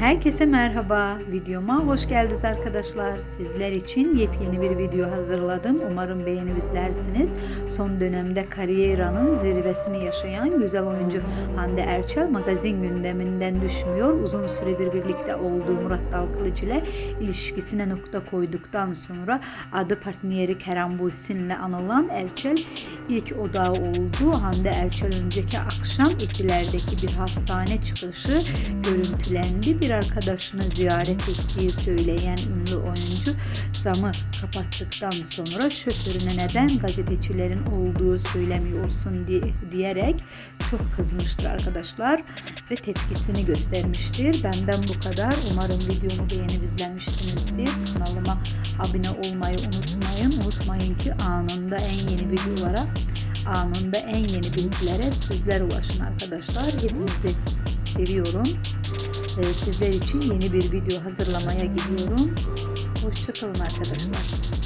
Herkese merhaba. Videoma hoş geldiniz arkadaşlar. Sizler için yepyeni bir video hazırladım. Umarım beğenizlersiniz. Son dönemde kariyera'nın zirvesini yaşayan güzel oyuncu Hande Erçel magazin gündeminden düşmüyor. Uzun süredir birlikte olduğu Murat Dalkılıç ile ilişkisine nokta koyduktan sonra adı partneri Kerem Buysin'le anılan Erçel ilk odağı oldu. Hande Erçel önceki akşam Etiler'deki bir hastane çıkışı görüntülendi. Bir arkadaşını ziyaret ettiği söyleyen ünlü oyuncu camı kapattıktan sonra şoförüne neden gazetecilerin olduğu söylemiyorsun di- diyerek çok kızmıştır arkadaşlar ve tepkisini göstermiştir. Benden bu kadar. Umarım videomu beğenip izlemişsinizdir. Kanalıma abone olmayı unutmayın. Unutmayın ki anında en yeni videolara anında en yeni bilgilere sizler ulaşın arkadaşlar. Hepinizi seviyorum. Ee, Sizler için yeni bir video hazırlamaya gidiyorum. Hoşçakalın arkadaşlar.